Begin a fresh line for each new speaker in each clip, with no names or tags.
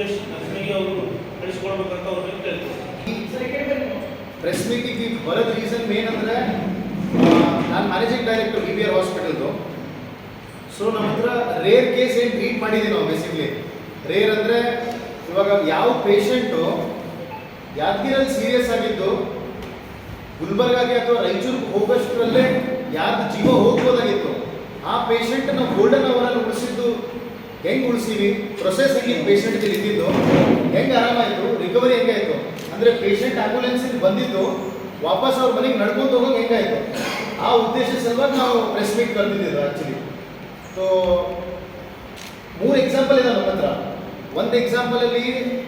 ಅವರು ಕಳಿಸ್ಕೊಡ್ಬೇಕಂತ ಕೇಳ್ತೀವಿ
ಪ್ರೆಸ್ ಮೀಟಿಂಗ್ ಬರೋದ್ ರೀಸನ್ ಮೇನ್ ಅಂದರೆ ನಾನು managing director B B R ಹಾಸ್ಪಿಟಲ್ದು so ನಮ್ಮ ಹತ್ರ ರೇರ್ ಕೇಸ್ ಏನು ಟ್ರೀಟ್ ಮಾಡಿದ್ದೀವಿ ನಾವು ಬೇಸಿಕ್ಲಿ ರೇರ್ ಅಂದರೆ ಇವಾಗ ಯಾವ ಪೇಷಂಟು ಯಾದಗಿರಲ್ಲಿ ಸೀರಿಯಸ್ ಆಗಿದ್ದು ಗುಲ್ಬರ್ಗಾಗೆ ಅಥವಾ ರಾಯಚೂರಿಗೆ ಹೋಗೋಷ್ಟರಲ್ಲೇ ಯಾರ್ದು ಜೀವ ಹೋಗ್ಬೋದಾಗಿತ್ತು ಆ ಪೇಷಂಟ್ ನಾವು ಗೋಲ್ಡನ್ ಅವರಲ್ಲಿ ಉಳಿಸಿದ್ದು ಹೆಂಗೆ ಉಳಿಸೀವಿ ಪ್ರೊಸೆಸ್ ಹೆಂಗೆ ಪೇಷಂಟ್ಗೆ ಇದ್ದಿದ್ದು? ಹೆಂಗೆ ಆರಾಮಾಯಿತು? ರಿಕವರಿ ಹೆಂಗಾಯಿತು ಅಂದರೆ ಪೇಷಂಟ್ ಆಂಬ್ಯುಲೆನ್ಸಿಗೆ ಬಂದಿದ್ದು, ವಾಪಸ್ ಅವ್ರ ಮನೆಗೆ ನಡ್ಕೊಂಡು ಹೋಗೋಕೆ ಹೆಂಗಾಯಿತು ಆ ಉದ್ದೇಶ ಸಲುವಾಗಿ ನಾವು ಪ್ರೆಸ್ ಮೀಟ್ ಕರೆದಿದ್ದು ಆ್ಯಕ್ಚುಲಿ ಸೊ ಮೂರು ಎಕ್ಸಾಂಪಲ್ ಇದೆ ನಮ್ಮ ಹತ್ರ. ಒಂದು ಎಕ್ಸಾಂಪಲಲ್ಲಿ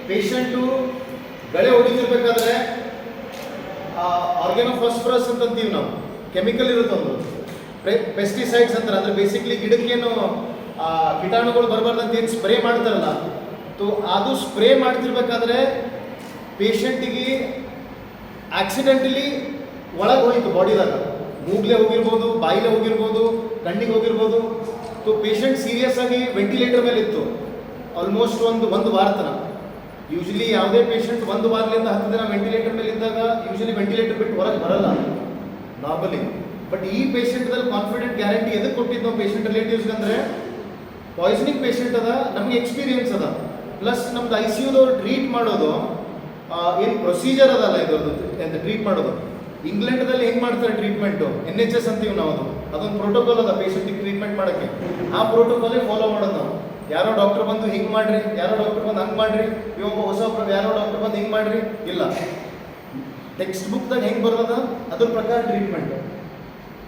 ಪೇಷಂಟು ಗಳೆ ಹೊಡಿತಿರ್ಬೇಕಾದ್ರೆ ಆರ್ಗ್ಯಾನೋ ಫಾಸ್ಫರಸ್ ಅಂತ ಅಂತೀವಿ ನಾವು. ಕೆಮಿಕಲ್ ಇರುತ್ತೆ ಒಂದು ಪೆಸ್ಟಿಸೈಡ್ಸ್ ಅಂತಾರೆ. ಅಂದರೆ ಬೇಸಿಕ್ಲಿ ಗಿಡಕ್ಕೇನು ಕೀಟಾಣುಗಳು ಬರಬಾರ್ದು ಅಂತ ಏನು ಸ್ಪ್ರೇ ಮಾಡ್ತಾರಲ್ಲ, ತೋ ಅದು ಸ್ಪ್ರೇ ಮಾಡ್ತಿರ್ಬೇಕಾದ್ರೆ ಪೇಷಂಟಿಗೆ ಆಕ್ಸಿಡೆಂಟಲಿ ಒಳಗೆ ಹೋಯಿತು ಬಾಡಿದಾಗ ಮೂಗ್ಲೆ ಹೋಗಿರ್ಬೋದು, ಬಾಯಿಲೆ ಹೋಗಿರ್ಬೋದು, ಕಣ್ಣಿಗೆ ಹೋಗಿರ್ಬೋದು. ಸೊ ಪೇಷಂಟ್ ಸೀರಿಯಸ್ ಆಗಿ ವೆಂಟಿಲೇಟರ್ ಮೇಲೆ ಇತ್ತು. ಆಲ್ಮೋಸ್ಟ್ ಒಂದು ಒಂದು ವಾರ ತನಕ ಯೂಶಲಿ ಯಾವುದೇ ಪೇಷಂಟ್ ಒಂದು ವಾರದಿಂದ ಹತ್ತು ದಿನ ವೆಂಟಿಲೇಟರ್ ಮೇಲೆ ಇದ್ದಾಗ ಯೂಶಲಿ ವೆಂಟಿಲೇಟರ್ ಬಿಟ್ಟು ಹೊರಗೆ ಬರಲ್ಲ. ನಾರ್ಮಲಿ ಬಟ್ ಈ ಪೇಷಂಟ್ದಲ್ಲಿ ಕಾನ್ಫಿಡೆಂಟ್ ಗ್ಯಾರಂಟಿ ಎದಕ್ಕೆ ಕೊಟ್ಟಿದ್ದು ಪೇಷಂಟ್ ರಿಲೇಟಿವ್ಸ್ಗೆ ಅಂದರೆ ಪಾಯ್ಸನಿಂಗ್ ಪೇಷಂಟ್ ಅದ, ನಮಗೆ ಎಕ್ಸ್ಪೀರಿಯನ್ಸ್ ಅದ. ಪ್ಲಸ್ ನಮ್ದು ಐ ಸಿ ಯುದವ್ರು ಟ್ರೀಟ್ ಮಾಡೋದು ಏನು ಪ್ರೊಸೀಜರ್ ಅದಲ್ಲ ಇದ್ರದ್ದು ಎಂತ ಟ್ರೀಟ್ ಮಾಡೋದು. ಇಂಗ್ಲೆಂಡ್ದಲ್ಲಿ ಹೆಂಗೆ ಮಾಡ್ತಾರೆ ಟ್ರೀಟ್ಮೆಂಟು ಎನ್ ಎಚ್ ಎಸ್ ಅಂತೀವಿ ನಾವು ಅದು. ಅದೊಂದು ಪ್ರೋಟೋಕಾಲ್ ಅದ ಪೇಷಂಟಿಗೆ ಟ್ರೀಟ್ಮೆಂಟ್ ಮಾಡೋಕ್ಕೆ. ಆ ಪ್ರೋಟೋಕಾಲೇ ಫಾಲೋ ಮಾಡೋದು ನಾವು. ಯಾರೋ ಡಾಕ್ಟರ್ ಬಂದು ಹಿಂಗೆ ಮಾಡ್ರಿ, ಯಾರೋ ಡಾಕ್ಟರ್ ಬಂದು ಹಂಗೆ ಮಾಡ್ರಿ, ಇವಾಗ ಹೊಸ ಯಾರೋ ಡಾಕ್ಟರ್ ಬಂದು ಹಿಂಗೆ ಮಾಡ್ರಿ, ಇಲ್ಲ. ಟೆಕ್ಸ್ಟ್ ಬುಕ್ದಾಗ ಹೆಂಗೆ ಬರೋದ ಅದ್ರ ಪ್ರಕಾರ ಟ್ರೀಟ್ಮೆಂಟ್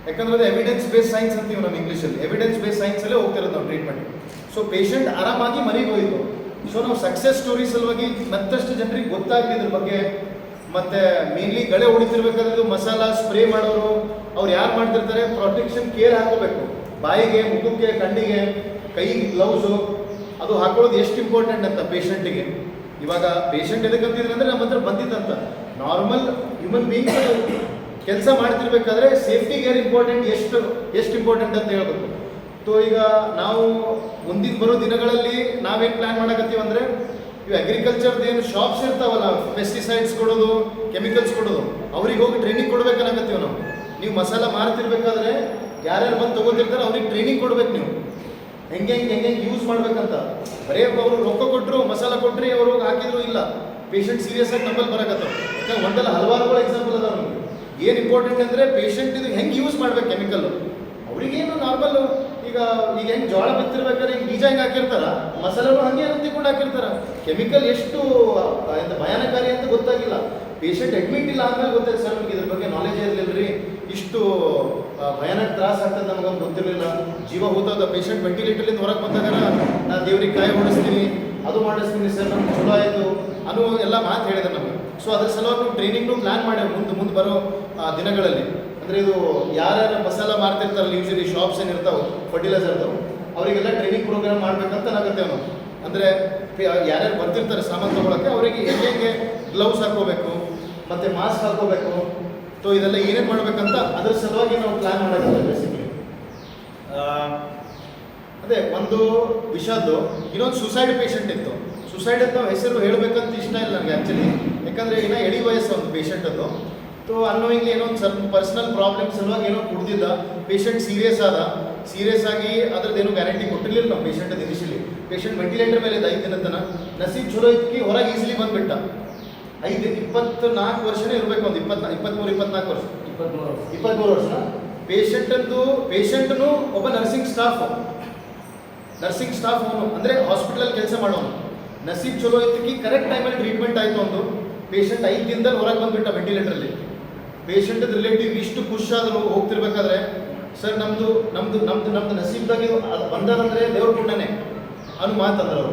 ಯಾಕಂದ್ರೆ ಅದು ಎವಿಡೆನ್ಸ್ ಬೇಸ್ ಸೈನ್ಸ್ ಅಂತೀವಿ ನಾವು ಇಂಗ್ಲೀಷಲ್ಲಿ ಎವಿಡೆನ್ಸ್ ಬೇಸ್ ಸೈನ್ಸಲ್ಲೇ ಹೋಗ್ತಿರೋದು ನಾವು ಟ್ರೀಟ್ಮೆಂಟ್ ಸೊ ಪೇಷಂಟ್ ಆರಾಮಾಗಿ ಮನೆಗೆ ಹೋಯಿತು. ಸೊ ನಾವು ಸಕ್ಸಸ್ ಸ್ಟೋರಿ ಸಲುವಾಗಿ ಮತ್ತಷ್ಟು ಜನರಿಗೆ ಗೊತ್ತಾಗಲಿ ಇದ್ರ ಬಗ್ಗೆ, ಮತ್ತೆ ಮೇನ್ಲಿ ಗಳೆ ಹೊಡಿತಿರ್ಬೇಕಾದ್ರೆ ಮಸಾಲ ಸ್ಪ್ರೇ ಮಾಡೋರು, ಅವ್ರು ಯಾರು ಮಾಡ್ತಿರ್ತಾರೆ? ಪ್ರೊಟೆಕ್ಷನ್ ಕೇರ್ ಹಾಕೋಬೇಕು. ಬಾಯಿಗೆ, ಮುಖಕ್ಕೆ, ಕಣ್ಣಿಗೆ ಕೈಗೆ ಗ್ಲೌಸು ಅದು ಹಾಕೊಳ್ಳೋದು ಎಷ್ಟು ಇಂಪಾರ್ಟೆಂಟ್ ಅಂತ ಪೇಷಂಟಿಗೆ ಇವಾಗ ಪೇಷಂಟ್ ಎದಕ್ಕಂತಿದ್ರೆ ಅಂದರೆ ನಮ್ಮ ಹತ್ರ ಬಂದಿದ್ದಂತ. ನಾರ್ಮಲ್ ಹ್ಯೂಮನ್ ಬೀಯಿಂಗ್ಸ್ ಕೆಲಸ ಮಾಡ್ತಿರ್ಬೇಕಾದ್ರೆ ಸೇಫ್ಟಿ ಕೇರ್ ಇಂಪಾರ್ಟೆಂಟ್ ಎಷ್ಟು ಎಷ್ಟು ಇಂಪಾರ್ಟೆಂಟ್ ಅಂತ ಹೇಳ್ಬೇಕು. ಸೊ ಈಗ ನಾವು ಮುಂದಿನ ಬರೋ ದಿನಗಳಲ್ಲಿ ನಾವೇನು ಪ್ಲ್ಯಾನ್ ಮಾಡಕತ್ತೀವಿ ಅಂದರೆ, ಇವು ಅಗ್ರಿಕಲ್ಚರ್ದು ಏನು ಶಾಪ್ಸ್ ಇರ್ತಾವಲ್ಲ ಪೆಸ್ಟಿಸೈಡ್ಸ್ ಕೊಡೋದು ಕೆಮಿಕಲ್ಸ್ ಕೊಡೋದು, ಅವ್ರಿಗೆ ಹೋಗಿ ಟ್ರೈನಿಂಗ್ ಕೊಡ್ಬೇಕನ್ನಕತ್ತೀವಿ ನಾವು. ನೀವು ಮಸಾಲ ಮಾರ್ತಿರ್ಬೇಕಾದ್ರೆ ಯಾರ್ಯಾರು ಬಂದು ತೊಗೊತಿರ್ತಾರೆ ಅವ್ರಿಗೆ ಟ್ರೈನಿಂಗ್ ಕೊಡ್ಬೇಕು ನೀವು. ಹೆಂಗೆ ಹೆಂಗೆ ಹೆಂಗೆ ಯೂಸ್ ಮಾಡ್ಬೇಕಂತ. ಬರೀ ಅವರು ರೊಕ್ಕ ಕೊಟ್ಟರು ಮಸಾಲ ಕೊಟ್ಟರೆ ಅವರು ಹಾಕಿದ್ರು ಇಲ್ಲ. ಪೇಷಂಟ್ ಸೀರಿಯಸ್ ಆಗಿ ನಂಬಲ್ಲಿ ಬರಕತ್ತವ ಯಾಕಂದ್ರೆ ಒಂದಲ್ಲ ಹಲವಾರುಗಳು ಎಕ್ಸಾಂಪಲ್ ಅದಾವ ನಮ್ಗೆ. ಏನು ಇಂಪಾರ್ಟೆಂಟ್ ಅಂದರೆ ಪೇಷಂಟ್ ಇದು ಹೆಂಗೆ ಯೂಸ್ ಮಾಡ್ಬೇಕು ಕೆಮಿಕಲ್ ಅವ್ರಿಗೇನು ನಾರ್ಮಲ್ ಈಗ ಈಗ ಹೆಂಗೆ ಜೋಳ ಬಿತ್ತಿರ್ಬೇಕಾದ್ರೆ ಹಿಂಗೆ ಬೀಜ ಹೆಂಗೆ ಹಾಕಿರ್ತಾರ? ಮಸಾಲೆಗಳು ಹಂಗೆ ಕೂಡ ಹಾಕಿರ್ತಾರ. ಕೆಮಿಕಲ್ ಎಷ್ಟು ಎಂತ ಭಯಾನಕಾರಿ ಅಂತ ಗೊತ್ತಾಗಿಲ್ಲ. ಪೇಷಂಟ್ ಅಡ್ಮಿಟ್ ಇಲ್ಲ ಆದ್ಮೇಲೆ ಗೊತ್ತಾಯ್ತು ಸರ್ ನಮ್ಗೆ ಇದ್ರ ಬಗ್ಗೆ ನಾಲೆಜ್ ಇರಲಿಲ್ಲ ರೀ ಇಷ್ಟು ಭಯಾನಕ ತ್ರಾಸ ಆಗ್ತದೆ ನಮ್ಗೆ ಗೊತ್ತಿರಲಿಲ್ಲ. ಜೀವ ಹೋದ ಪೇಷಂಟ್ ವೆಂಟಿಲೇಟರ್ಲಿಂದ ಹೊರಗೆ ಬಂದಾಗ ನಾ ದೇವ್ರಿಗೆ ಕಾಯಿ ಓಡಿಸ್ತೀನಿ ಅದು ಮಾಡಿಸ್ತೀನಿ ಸರ್ ನಮ್ಗೆ ಚಲೋ ಆಯಿತು ಅನ್ನೋ ಎಲ್ಲ ಮಾತು ಹೇಳಿದೆ ನಮಗೆ. ಸೊ ಅದ್ರ ಸಲುವಾಗಿ ಟ್ರೈನಿಂಗ್ನು ಪ್ಲಾನ್ ಮಾಡಿ ಮುಂದೆ ಮುಂದೆ ಬರೋ ದಿನಗಳಲ್ಲಿ. ಅಂದರೆ ಇದು ಯಾರ್ಯಾರು ಮಸಾಲ ಮಾರ್ತಿರ್ತಾರಲ್ಲ ಯೂಶಲಿ ಶಾಪ್ಸ್ ಏನು ಇರ್ತಾವೆ ಅವರಿಗೆಲ್ಲ ಟ್ರೈನಿಂಗ್ ಪ್ರೋಗ್ರಾಮ್ ಮಾಡಬೇಕಂತ ನಾಗತ್ತೇವೆ ನಾವು ಅಂದರೆ ಯಾರ್ಯಾರು ಬರ್ತಿರ್ತಾರೆ ಸಾಮಾನು ತೊಗೊಳಕ್ಕೆ ಅವರಿಗೆ ಹೆಂಗೆ ಹೆಂಗೆ ಗ್ಲೌಸ್ ಹಾಕೋಬೇಕು ಮತ್ತು ಮಾಸ್ಕ್ ಹಾಕೋಬೇಕು ಸೊ ಇದೆಲ್ಲ ಏನೇನು ಮಾಡಬೇಕಂತ ಅದ್ರ ಸಲುವಾಗಿ ನಾವು ಪ್ಲಾನ್ ಮಾಡೋದಿಲ್ಲ ಬೇಸಿಕಲಿ ಅದೇ ಒಂದು ವಿಷಾದ್ದು ಇನ್ನೊಂದು ಸುಸೈಡ್ ಪೇಷಂಟ್ ಇತ್ತು. ಸುಸೈಡ್ ಅಂತ ನಾವು ಹೆಸರು ಹೇಳಬೇಕಂತ ಇಷ್ಟ ಇಲ್ಲ ನನಗೆ ಆ್ಯಕ್ಚುಲಿ ಯಾಕಂದರೆ ಏನೋ ಎಳಿ ವಯಸ್ಸು ಒಂದು ಪೇಷಂಟ್ ಅದು. ಸೊ ಅನ್ನೋಯಿಂಗ್ಲಿ ಏನೋ ಒಂದು ಸ್ವಲ್ಪ ಪರ್ಸ್ನಲ್ ಪ್ರಾಬ್ಲಮ್ ಸಲುವಾಗಿ ಏನೋ ಕುಡ್ದಿದ್ದ ಪೇಷಂಟ್ ಸೀರಿಯಸ್ ಆದ ಸೀರಿಯಸ್ ಆಗಿ ಅದ್ರದ್ದು ಏನೂ ಗ್ಯಾರಂಟಿ ಕೊಟ್ಟಿರಲಿಲ್ಲ ನಾವು ಪೇಷಂಟ್ ಇನಿಷಿಯಲಿ ಪೇಷಂಟ್ ವೆಂಟಿಲೇಟರ್ ಮೇಲೆ ಐದು ದಿನ ತನ ನಸೀಬ್ ಚಲೋ ಇದ್ದಕ್ಕೆ ಹೊರಗೆ ಈಸಿಲಿ ಬಂದುಬಿಟ್ಟ. ಐದು ಇಪ್ಪತ್ತು ನಾಲ್ಕು ವರ್ಷನೇ ಇರಬೇಕು ಒಂದು ಇಪ್ಪತ್ನಾ ಇಪ್ಪತ್ತ್ಮೂರು ಇಪ್ಪತ್ನಾಲ್ಕು ವರ್ಷ. ಇಪ್ಪತ್ತ್ಮೂರು ವರ್ಷ. ಪೇಷಂಟದ್ದು ಪೇಷಂಟ್ನು ಒಬ್ಬ ನರ್ಸಿಂಗ್ ಸ್ಟಾಫ್ ನರ್ಸಿಂಗ್ ಸ್ಟಾಫ್ ಅವನು. ಅಂದರೆ ಹಾಸ್ಪಿಟಲಲ್ಲಿ ಕೆಲಸ ಮಾಡೋನು. ನಸೀಬ್ ಚಲೋ ಇದ್ದಕ್ಕೆ ಕರೆಕ್ಟ್ ಟೈಮಲ್ಲಿ ಟ್ರೀಟ್ಮೆಂಟ್ ಆಯಿತು ಪೇಷಂಟ್ ಐದು ದಿನದಲ್ಲಿ ಹೊರಗೆ ಬಂದುಬಿಟ್ಟ ವೆಂಟಿಲೇಟರಲ್ಲಿ ಪೇಷಂಟ್ ರಿಲೇಟಿವ್ ಇಷ್ಟು ಖುಷ್ ಆದರೂ ಹೋಗ್ತಿರ್ಬೇಕಾದ್ರೆ ಸರ್ ನಮ್ಮದು ನಮ್ಮದು ನಮ್ಮದು ನಮ್ಮದು ನಸೀಬ್ದಾಗಿ ಅದು ಬಂದದಂದರೆ ದೇವ್ರ ಪುಣ್ಯನೇ. ಅನ್ನೋ ಮಾತಂದ್ರೆ ಅವರು.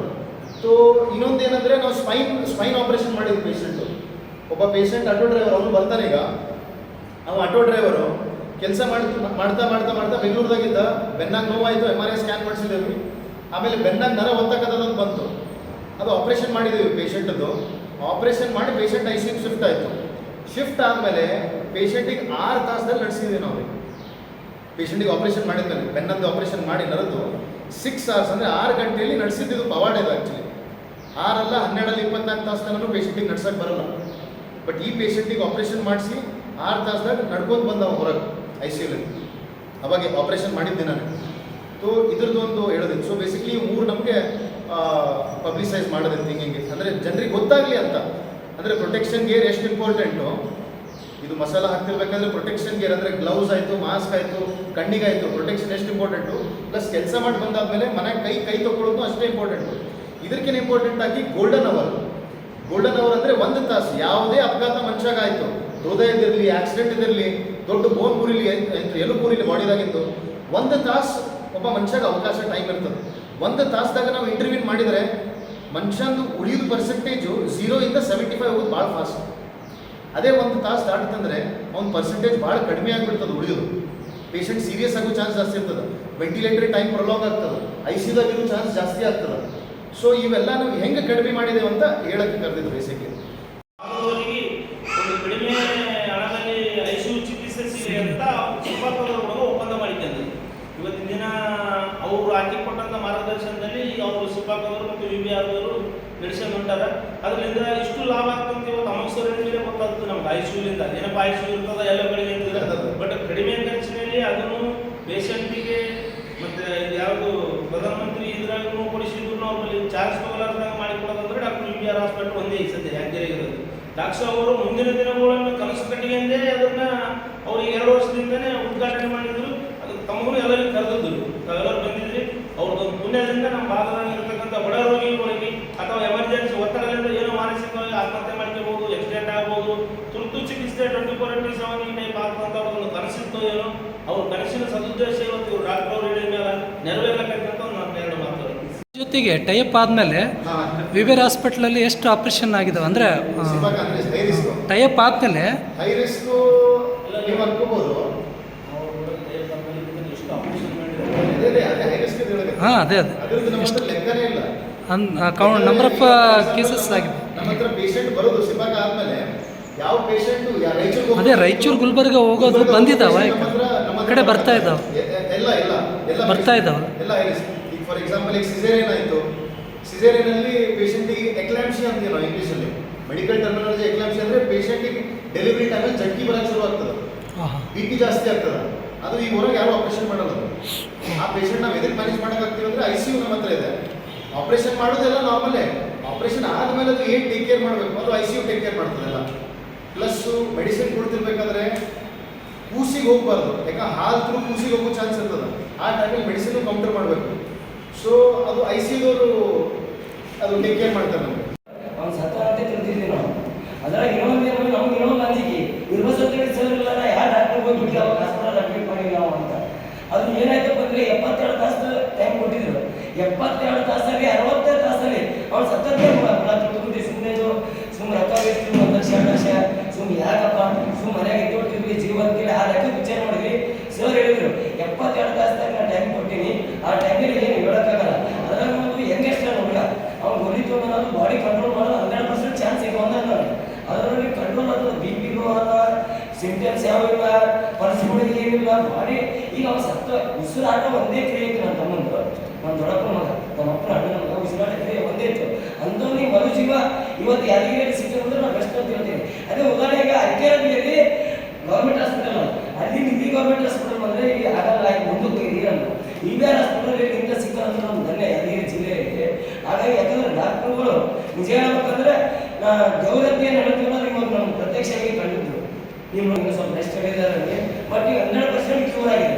ಸೊ ಇನ್ನೊಂದು ಏನಂದರೆ ನಾವು ಸ್ಪೈನ್ ಸ್ಪೈನ್ ಆಪರೇಷನ್ ಮಾಡಿದ್ವಿ ಪೇಷಂಟು ಒಬ್ಬ ಪೇಷಂಟ್ ಆಟೋ ಡ್ರೈವರ್ ಅವನು ಬರ್ತಾನೆ ಈಗ. ನಾವು ಆಟೋ ಡ್ರೈವರು ಕೆಲಸ ಮಾಡಿ ಮಾಡ್ತಾ ಮಾಡ್ತಾ ಮಾಡ್ತಾ ಬೆಂಗಳೂರದಾಗಿದ್ದ ಬೆನ್ನಾಗ ನೋವಾಯಿತು ಎಂ ಆರ್ ಐ ಸ್ಕ್ಯಾನ್ ಮಾಡಿಸಿದ್ದೇವೆ ಆಮೇಲೆ ಬೆನ್ನಾಗ ನರ ಒತ್ತಕ್ಕದಂತ ಬಂತು. ಅದು ಆಪ್ರೇಷನ್ ಮಾಡಿದ್ದೀವಿ ಪೇಷಂಟದ್ದು ಆಪ್ರೇಷನ್ ಮಾಡಿ ಪೇಷಂಟ್ ಐ ಸಿ ಶಿಫ್ಟ್ ಆಯಿತು. ಶಿಫ್ಟ್ ಆದಮೇಲೆ ಪೇಷಂಟಿಗೆ ಆರು ತಾಸದಲ್ಲಿ ನಡೆಸಿದ್ದೀವಿ ನಾವು. ಪೇಷಂಟಿಗೆ ಆಪ್ರೇಷನ್ ಮಾಡಿದ್ಮೇಲೆ ಬೆನ್ನಂದು ಆಪ್ರೇಷನ್ ಮಾಡಿ ನರದು ಸಿಕ್ಸ್ ಅವರ್ಸ್ ಅಂದರೆ ಆರು ಗಂಟೆಯಲ್ಲಿ ನಡೆಸಿದ್ದು ಪವಾಡ ಇದು ಆ್ಯಕ್ಚುಲಿ ಆರಲ್ಲ ಹನ್ನೆರಡಲ್ಲಿ ಇಪ್ಪತ್ನಾಲ್ಕು ತಾಸು ಪೇಷಂಟಿಗೆ ನಡ್ಸಕ್ಕೆ ಬರಲ್ಲ. ಬಟ್ ಈ ಪೇಷಂಟಿಗೆ ಆಪ್ರೇಷನ್ ಮಾಡಿಸಿ, ಆರು ತಾಸ್ದಾಗ ನಡ್ಕೊಂಡು ಬಂದ ಹೊರಗೆ ಐ ಸಿ ಯುಲಿ ಅವಾಗ ಆಪ್ರೇಷನ್ ಮಾಡಿದ್ದೆ ನಾನು ಸೊ ಇದ್ರದ್ದೊಂದು ಹೇಳೋದಿತ್ತು. ಸೊ ಬೇಸಿಕಲಿ ಮೂರು ನಮಗೆ ಪಬ್ಲಿಸೈಸ್ ಮಾಡೋದಿತ್ತು ಥಿಂಕಿಂಗ್ ಅಂದರೆ ಜನರಿಗೆ ಗೊತ್ತಾಗಲಿ ಅಂತ. ಅಂದರೆ ಪ್ರೊಟೆಕ್ಷನ್ ಗೇರ್ ಎಷ್ಟು ಇಂಪಾರ್ಟೆಂಟು ಇದು ಮಸಾಲ ಹಾಕ್ತಿರ್ಬೇಕಂದ್ರೆ ಪ್ರೊಟೆಕ್ಷನ್ ಗೇರ್ ಅಂದರೆ ಗ್ಲೌಸ್ ಆಯಿತು ಮಾಸ್ಕ್ ಆಯಿತು ಕಣ್ಣಿಗಾಯಿತು ಪ್ರೊಟೆಕ್ಷನ್ ಎಷ್ಟು ಇಂಪಾರ್ಟೆಂಟು ಪ್ಲಸ್ ಕೆಲಸ ಮಾಡಿ ಬಂದಾದ್ಮೇಲೆ ಮನೆಗೆ ಕೈ ಕೈ ತೊಗೊಳ್ಳೋದು ಅಷ್ಟೇ ಇಂಪಾರ್ಟೆಂಟು ಇದಕ್ಕಿಂತ ಇಂಪಾರ್ಟೆಂಟ್ ಆಗಿ ಗೋಲ್ಡನ್ ಅವರ್ ಗೋಲ್ಡನ್ ಅವರ್ ಅಂದರೆ ಒಂದು ತಾಸು, ಯಾವುದೇ ಅಪಘಾತ ಮನುಷ್ಯಾಗ ಆಯಿತು. ಹೃದಯದಿರಲಿ ಆಕ್ಸಿಡೆಂಟ್ ಇದಿರಲಿ ದೊಡ್ಡ ಬೋನ್ ಮುರಿಲಿ ಎಲ್ಲೂ ಮುರಿಲಿ, ಮಾಡಿದಾಗಿತ್ತು. ಒಂದು ತಾಸು ಒಬ್ಬ ಮನುಷ್ಯಾಗ ಅವಕಾಶ ಟೈಮ್ ಇರ್ತದೆ. ಒಂದು ತಾಸ್ದಾಗ ನಾವು ಇಂಟರ್ವ್ಯೂ ಮಾಡಿದರೆ ಮನುಷ್ಯಂದು ಉಳಿಯೋದು ಪರ್ಸೆಂಟೇಜು ಝೀರೋ ಇಂದ ಸೆವೆಂಟಿ ಫೈವ್ ಹೋಗೋದು ಭಾಳ ಫಾಸ್ಟ್ ಅದೇ ಒಂದು ತಾಸು ದಾಟಿತಂದ್ರೆ ಅವ್ನ ಪರ್ಸೆಂಟೇಜ್ ಭಾಳ ಕಡಿಮೆ ಆಗಿಬಿಡ್ತದೆ ಉಳಿಯೋದು. ಪೇಷಂಟ್ ಸೀರಿಯಸ್ ಆಗೋ ಚಾನ್ಸ್ ಜಾಸ್ತಿ ಇರ್ತದೆ. ವೆಂಟಿಲೇಟರ್ ಟೈಮ್ ಪ್ರೊಲಾಂಗ್ ಆಗ್ತದೆ. ಐ ಸಿದಾಗಿರೋ ಚಾನ್ಸ್ ಜಾಸ್ತಿ ಆಗ್ತದೆ. ಸೊ ಇವೆಲ್ಲ ನಾವು ಹೆಂಗೆ ಕಡಿಮೆ ಮಾಡಿದೆವು ಅಂತ ಹೇಳಕ್ಕೆ ಕರೆದಿದ್ದು ಬೇಸಿಕ್ಲಿ
ಆದವರಿಗೆ ಒಂದು ಕಡಿಮೆ ಹಣದಲ್ಲಿ ಐಸಿಯು ಚಿಕಿತ್ಸೆ ಸಿಗಲಿ ಅಂತ ಸುಪಾತ್ರದೊಳಗೆ ಒಪ್ಪಂದ ಮಾಡಿದ್ದೆ ಇವತ್ತಿನ ದಿನ ಅವರು ಹಾಕಿಕೊಟ್ಟಂತ ಮಾರ್ಗದರ್ಶನದಲ್ಲಿ ಅವರು ಸಿಪಾಕವರು ಮತ್ತು ವಿ ಬಿ ಆರ್ದವರು ಹೊಂಟಾರ ಅದರಿಂದ ಇಷ್ಟು ಲಾಭ ಆಗ್ತಂತ ಇವತ್ತು ಮೇಲೆ ಗೊತ್ತಾಗ್ತದೆ ನಮ್ಗೆ. ಐಸಿಯುಲಿಂದ ಏನಪ್ಪ ಐಸಿಯು ಇರ್ತದ ಎಲ್ಲ ಇರ್ತದೆ ಬಟ್ ಕಡಿಮೆ ಖರ್ಚಿನಲ್ಲಿ ಅದನ್ನು ಪೇಷಂಟಿಗೆ ಮತ್ತೆ ಯಾವುದು ಪ್ರಧಾನಮಂತ್ರಿ ಇದ್ರಾಗೂ ಕೊಡಿಸಿದ್ರು ಅವ್ರಲ್ಲಿ ಚಾರ್ಜ್ ತಗೊಳ್ಳಾರ್ದಂಗೆ ಮಾಡಿಕೊಡೋದಂದ್ರೆ doctor V B R hospital ಒಂದೇ ಈ ಸದ್ಯ ಇರೋದು ಡಾಕ್ಟರ್ ಅವರು ಮುಂದಿನ ದಿನಗಳನ್ನು ಕನಸು ಕಟ್ಟಿಗೆಂದೇ ಏನೋ ಅವ್ರ ಕನಸಿನ ಸದುದ್ದೇಶ ಇವತ್ತು ಇವ್ರು ಡಾಕ್ಟರ್ ಅವ್ರು ಹೇಳಿದ ಮೇಲೆ ನೆರವೇರ್ಲಕ್ಕಂತ ಒಂದು ನಾಲ್ಕು ಎರಡು ಮಾತು
ಜೊತೆಗೆ ಟೈಪ್ ಆದಮೇಲೆ ವಿವೇರ್ ಹಾಸ್ಪಿಟ್ಲಲ್ಲಿ ಎಷ್ಟು ಆಪರೇಷನ್ ಆಗಿದಾವೆ ಅಂದರೆ ಟೈಪ್ ಆದಮೇಲೆ
ಹೈ ರಿಸ್ಕು ನೀವು ಅನ್ಕೋಬೋದು. ಹೈ
ಅದೇ ಅದೇ. Uncount number of cases ಆಗಿದೆ.
ನಮ್ಮ ಹತ್ರ ಪೇಷಂಟ್ ಬರೋದು ಆದ್ಮೇಲೆ. ಯಾವ ಪೇಷಂಟ್ ರಾಯಚೂರು
ಅದೇ ರಾಯಚೂರು ಗುಲ್ಬರ್ಗ ಹೋಗೋದು ಬಂದಿದ್ದಾವ ಈ ಕಡೆ. ಬರ್ತಾ ಇದ್ದಾವೆ
ಎಲ್ಲ ಎಲ್ಲ ಎಲ್ಲ
ಬರ್ತಾ ಇದ್ದಾವೆ.
ಎಲ್ಲ ಈಗ ಫಾರ್ ಎಕ್ಸಾಂಪಲ್ ಈಗ ಸಿಸೇರಿಯನ್ ಆಯಿತು. ಸಿಸೇರಿಯನಲ್ಲಿ ಪೇಷಂಟಿಗೆ ಎಕ್ಲಾಮ್ಸಿ ನಾವು ಇಂಗ್ಲೀಷಲ್ಲಿ ಮೆಡಿಕಲ್ ಟರ್ಮಿನಾಲಜಿ ಎಕ್ಲಾಮ್ಸಿ ಅಂದರೆ ಪೇಷಂಟಿಗೆ ಡೆಲಿವರಿ ಟೈಮಲ್ಲಿ ಜಟ್ಕಿ ಬರೋಕ್ಕೆ ಶುರು ಆಗ್ತದೆ. ಬಿ ಪಿ ಜಾಸ್ತಿ ಆಗ್ತದೆ. ಅದು ಈಗ ಹೊರಗೆ ಯಾರು ಆಪರೇಷನ್ ಮಾಡಲ್ಲ. ಆ ಪೇಷಂಟ್ ನಾವು ಎದಕ್ಕೆ ಮ್ಯಾನೇಜ್ ಮಾಡೋಕ್ಕಾಗ್ತೀವಿ ಅಂದರೆ ಐ ಸಿ ಯು ನಮ್ಮ ಹತ್ರ ಇದೆ. ಆಪರೇಷನ್ ಮಾಡೋದೆಲ್ಲ ನಾರ್ಮಲ್ಲೇ ಆಪರೇಷನ್ ಆದಮೇಲೆ ಅದು ಏನು ಟೇಕ್ ಕೇರ್ ಮಾಡಬೇಕು? ಅದು I C U take care ಮಾಡ್ತದೆಲ್ಲ. Plus medicine ಕೊಡ್ತಿರ್ಬೇಕಾದ್ರೆ ಕೂಸಿಗೆ ಹೋಗ್ಬಾರ್ದು. ಯಾಕಂದ್ರೆ ಹಾಲು ಥ್ರೂ ಕೂಸಿಗೆ ಹೋಗೋ ಚಾನ್ಸ್ ಇರ್ತದೆ. ಆ ಟೈಮಲ್ಲಿ ಮೆಡಿಸಿನ್ ಕೌಂಟರ್ ಮಾಡಬೇಕು. ಸೊ ಅದು ಐ ಸಿ ಯುದವರು ಅದು ಟೇಕ್ ಕೇರ್ ಮಾಡ್ತಾರೆ. ನಮಗೆ
ಅವ್ನು ಸತ್ತ ಅಂತ ತಿಳ್ತಿದ್ವಿ ನಾವು ಅದ್ರಾಗ ಇನ್ನೊಂದು ಏನು ನಮ್ಗೆ ಇನ್ನೊಂದು ಅಂಜಿಕೆ ಯೂನಿವರ್ಸಿಟಿ ಸರ್ ಇಲ್ಲ ನಾ ಯಾವ ಡಾಕ್ಟರ್ ಹೋಗ್ಬಿಟ್ಟು ಅವಾಗ ಹಾಸ್ಪಿಟಲ್ ಅಡ್ಮಿಟ್ ಮಾಡಿವಿ ನಾವು ಅಂತ ಅದು ಏನಾಯ್ತಪ್ಪ ಅಂದ್ರೆ ಎಪ್ಪತ್ತೆರಡು ತಾಸು ಟೈಮ್ ಕೊಟ್ಟಿದ್ರು ಎಪ್ಪತ್ತೆರಡು ತಾಸಲ್ಲಿ ಅರವತ್ತೆರಡು ತಾಸಲ್ಲಿ ಅವ್ನು ಸತ್ತದ್ದೇ ತುಗುದಿ ಸುಮ್ಮನೆ ಸುಮ್ಮನೆ ರೊಕ್ಕ ಬೇಕು ಒಂದು ಲಕ್ಷ ಎರಡು ಲಕ್ಷ ಯಾಕಪ್ಪ? ಸುಮ್ಮನೆ ಮನೆಯಾಗ ಇಟ್ಕೊಳ್ತಿದ್ವಿ ಜೀವನಕ್ಕೆ ಆ ಲೆಕ್ಕ ವಿಚಾರ ಮಾಡಿದ್ವಿ ಸರ್ ಹೇಳಿದ್ರು, ಎಪ್ಪತ್ತೆರಡು ತಾಸು ಟೈಮ್ ಕೊಟ್ಟಿನಿ ಆ ಟೈಮಲ್ಲಿ ಏನು ಹೇಳೋಕ್ಕಾಗಲ್ಲ ಅದ್ರಾಗ ನಮ್ಗೆ ಹೆಂಗೆಷ್ಟ ಹುಡುಗ ಅವ್ನು ಗೊಲಿ ತೊಗೊಂಡು ಬಾಡಿ ಕಂಟ್ರೋಲ್ ಮಾಡೋದು ಹಂಡ್ರೆಡ್ ಪರ್ಸೆಂಟ್ ಚಾನ್ಸ್ ಇದೆ ಒಂದೇ ಅದರಲ್ಲಿ ಕಂಟ್ರೋಲ್ ಅದು ಬಿ ಪಿನೂ ಅದ ಸಿಂಟಮ್ಸ್ ಯಾವ ಇಲ್ಲ? ಪರಿಸ್ಥಿತಿ ಏನಿಲ್ಲ? ಭಾರಿ. ಈಗ ಅವ ಸತ್ತ ಉಸಿರಾಟ ಒಂದೇ ಕ್ರಿಯೆ ಇತ್ತು ನನ್ನ ತಮ್ಮಂದು. ನನ್ನ ದೊಡ್ಡಪ್ಪ ಮಗ, ನಮ್ಮ ಅಪ್ಪನ ಅಣ್ಣ ಮಗ ಉಸಿರಾಟ ಕ್ರಿಯೆ ಒಂದೇ ಇತ್ತು ಅಂದೋನಿ ಮರು ಜೀವ ಇವತ್ತು ಯಾರಿಗೇ ಸಿಕ್ಕಿದ್ರೆ ಅಂದ್ರೆ ನಾನು ಬೆಸ್ಟ್ ಅಂತ ಹೇಳ್ತೀನಿ. ಅದೇ ಉದಾಹರಣೆಗೆ ಅರಕೆರೆಯಲ್ಲಿ ಗೌರ್ಮೆಂಟ್ ಹಾಸ್ಪಿಟಲ್ ಅಲ್ಲಿ ನಿಧಿ ಗೌರ್ಮೆಂಟ್ ಹಾಸ್ಪಿಟಲ್ ಬಂದರೆ ಈಗ ಆಗಲ್ಲ ಈಗ ಮುಂದಕ್ಕೆ ಇರಲ್ಲ ಈ ಬೇರೆ ಹಾಸ್ಪಿಟಲ್ ಇಂಥ ಸಿಕ್ಕಂದ್ರೆ ನಮ್ಮ ಧನ್ಯ, ಯಾದಗಿರಿ ಜಿಲ್ಲೆಯಲ್ಲಿ ಹಾಗಾಗಿ ಯಾಕಂದ್ರೆ ಡಾಕ್ಟರ್ಗಳು ನಿಜ ಹೇಳ್ಬೇಕಂದ್ರೆ ಗೌರವತೆಯನ್ನು ಹೇಳ್ತೀವಲ್ಲ ನಿಮಗೆ ನಮ್ಮ ನಿಮ್ಮ ಸ್ವಲ್ಪ ರೆಸ್ಟ್ ಹೇಳಿದ್ದಾರೆ ಬಟ್ ಈಗ ಹನ್ನೆರಡು ಪರ್ಸೆಂಟ್ ಕ್ಯೂರ್ ಆಗಿದೆ.